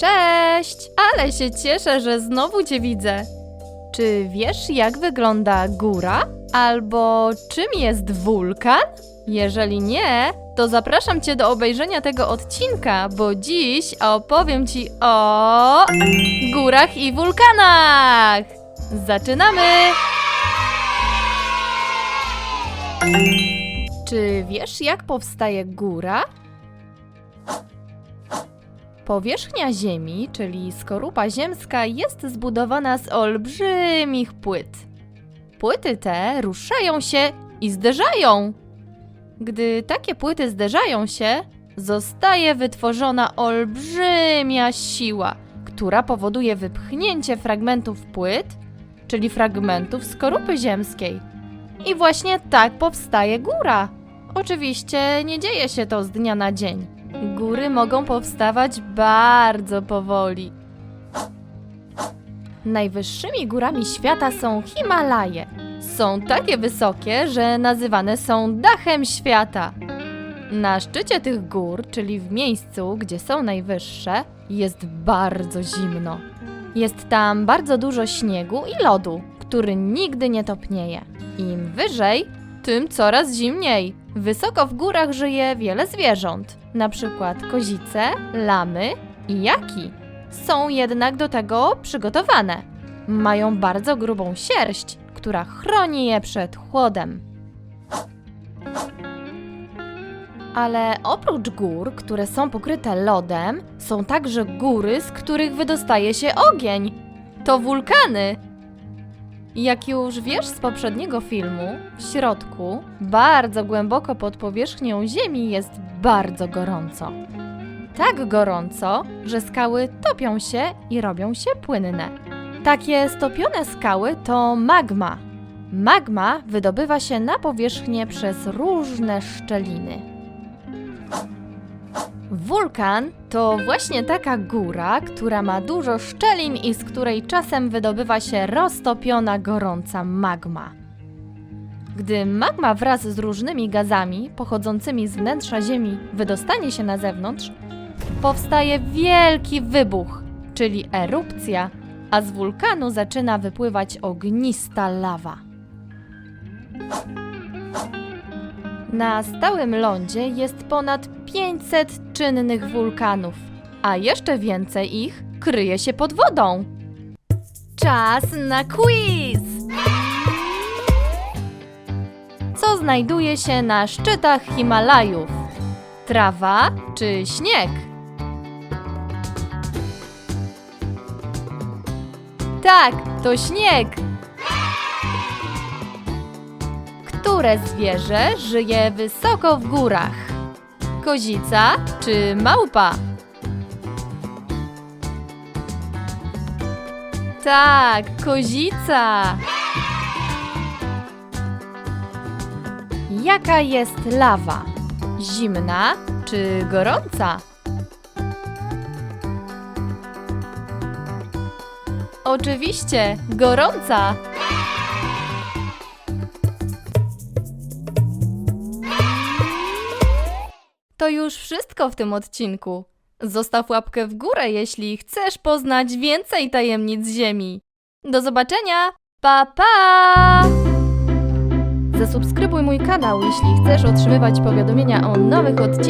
Cześć, ale się cieszę, że znowu Cię widzę. Czy wiesz, jak wygląda góra? Albo czym jest wulkan? Jeżeli nie, to zapraszam Cię do obejrzenia tego odcinka, bo dziś opowiem Ci o górach i wulkanach. Zaczynamy! Czy wiesz, jak powstaje góra? Powierzchnia Ziemi, czyli skorupa ziemska, jest zbudowana z olbrzymich płyt. Płyty te ruszają się i zderzają. Gdy takie płyty zderzają się, zostaje wytworzona olbrzymia siła, która powoduje wypchnięcie fragmentów płyt, czyli fragmentów skorupy ziemskiej. I właśnie tak powstaje góra. Oczywiście nie dzieje się to z dnia na dzień. Góry mogą powstawać bardzo powoli. Najwyższymi górami świata są Himalaje. Są takie wysokie, że nazywane są dachem świata. Na szczycie tych gór, czyli w miejscu, gdzie są najwyższe, jest bardzo zimno. Jest tam bardzo dużo śniegu i lodu, który nigdy nie topnieje. Im wyżej, tym coraz zimniej. Wysoko w górach żyje wiele zwierząt, przykład kozice, lamy i jaki. Są jednak do tego przygotowane. Mają bardzo grubą sierść, która chroni je przed chłodem. Ale oprócz gór, które są pokryte lodem, są także góry, z których wydostaje się ogień. To wulkany. Jak już wiesz z poprzedniego filmu, w środku, bardzo głęboko pod powierzchnią Ziemi jest bardzo gorąco. Tak gorąco, że skały topią się i robią się płynne. Takie stopione skały to magma. Magma wydobywa się na powierzchnię przez różne szczeliny. Wulkan to właśnie taka góra, która ma dużo szczelin i z której czasem wydobywa się roztopiona gorąca magma. Gdy magma wraz z różnymi gazami pochodzącymi z wnętrza Ziemi wydostanie się na zewnątrz, powstaje wielki wybuch, czyli erupcja, a z wulkanu zaczyna wypływać ognista lawa. Na stałym lądzie jest ponad 500 czynnych wulkanów, a jeszcze więcej ich kryje się pod wodą. Czas na quiz! Co znajduje się na szczytach Himalajów? Trawa czy śnieg? Tak, to śnieg! Które zwierzę żyje wysoko w górach? Kozica czy małpa? Tak, kozica! Jaka jest lawa? Zimna czy gorąca? Oczywiście, gorąca! To już wszystko w tym odcinku. Zostaw łapkę w górę, jeśli chcesz poznać więcej tajemnic Ziemi. Do zobaczenia! Pa pa! Zasubskrybuj mój kanał, jeśli chcesz otrzymywać powiadomienia o nowych odcinkach.